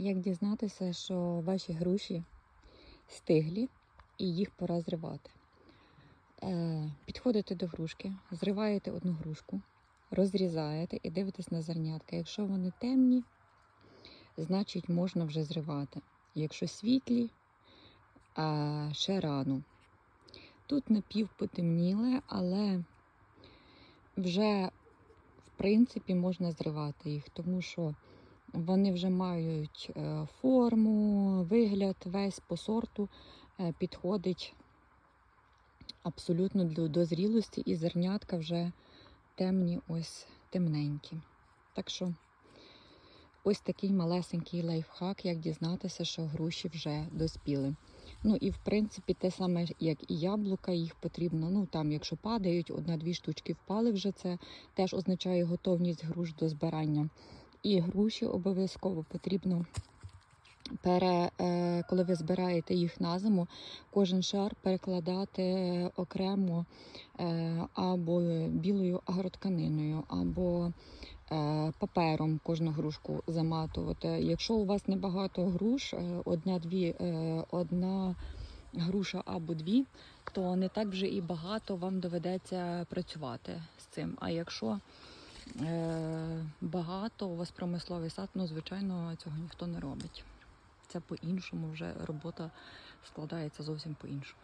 Як дізнатися, що ваші груші стиглі і їх пора зривати? Е, підходите до грушки, зриваєте одну грушку, розрізаєте і дивитесь на зернятка. Якщо вони темні, значить можна вже зривати. Якщо світлі, ще рано. Тут напів потемніле, але вже в принципі можна зривати їх, тому що вони вже мають е, форму, вигляд, весь по сорту е, підходить абсолютно до, зрілості, і зернятка вже темні, ось темненькі. Так що ось такий малесенький лайфхак, як дізнатися, що груші вже доспіли. Ну і в принципі те саме, як і яблука, їх потрібно. Ну там, якщо падають, одна-дві штучки впали вже це теж означає готовність груш до збирання. І груші обов'язково потрібно пере, е, коли ви збираєте їх на зиму, кожен шар перекладати окремо е, або білою агротканиною, або е, папером кожну грушку заматувати. Якщо у вас небагато груш, е, одна-дві, е, одна груша або дві, то не так вже і багато вам доведеться працювати з цим. А якщо е, багато у вас промисловий сад, ну звичайно, цього ніхто не робить. Це по-іншому вже робота складається зовсім по-іншому.